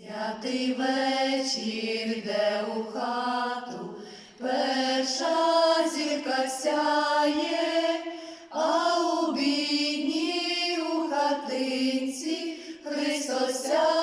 Святий вечір йде у хату, перша зірка сяє, а у бідній у хатинці Христося рождає,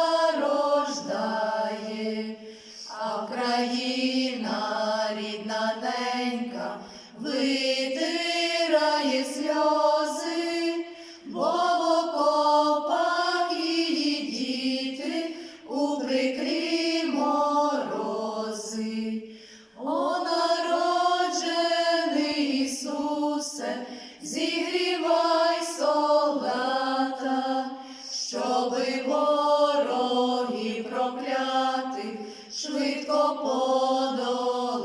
Ісусе, зігрівай солдата, щоби вороги прокляти, швидко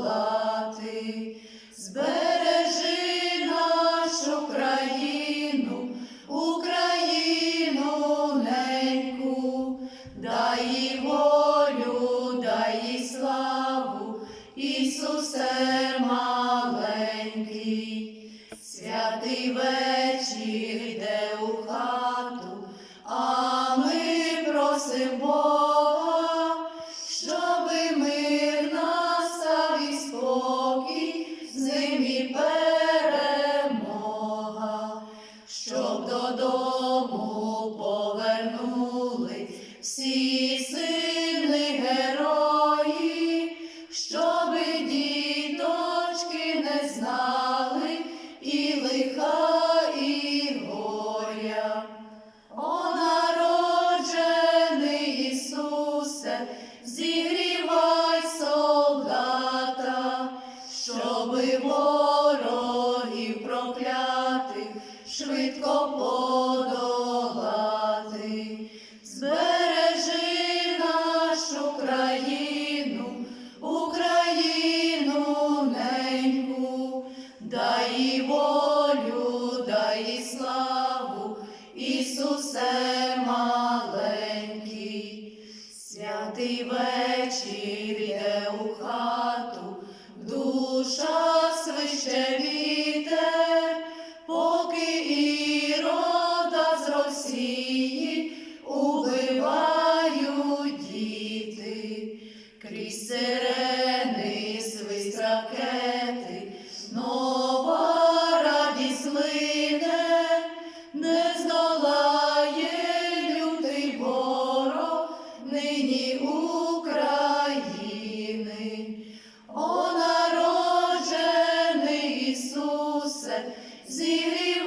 подолати. Збережи нашу країну, Україну неньку, дай їй волю, дай їй славу, Ісусе всі сини герої, щоби діточки не знали і лиха, і горя. О, народжений Ісусе, зігрівай солдата, щоби ворогів проклятих швидко подолати. і волю, дай і славу, Ісусе маленький, святий вечір йде у хату, душа свищеві. серце зігрів.